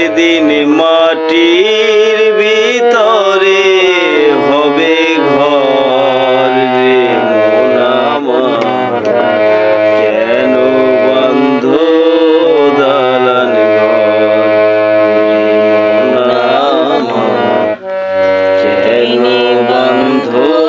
একদিন মাটির ভিতরে হবে ঘর রে কেন বন্ধু দালান ঘর? কেন বন্ধু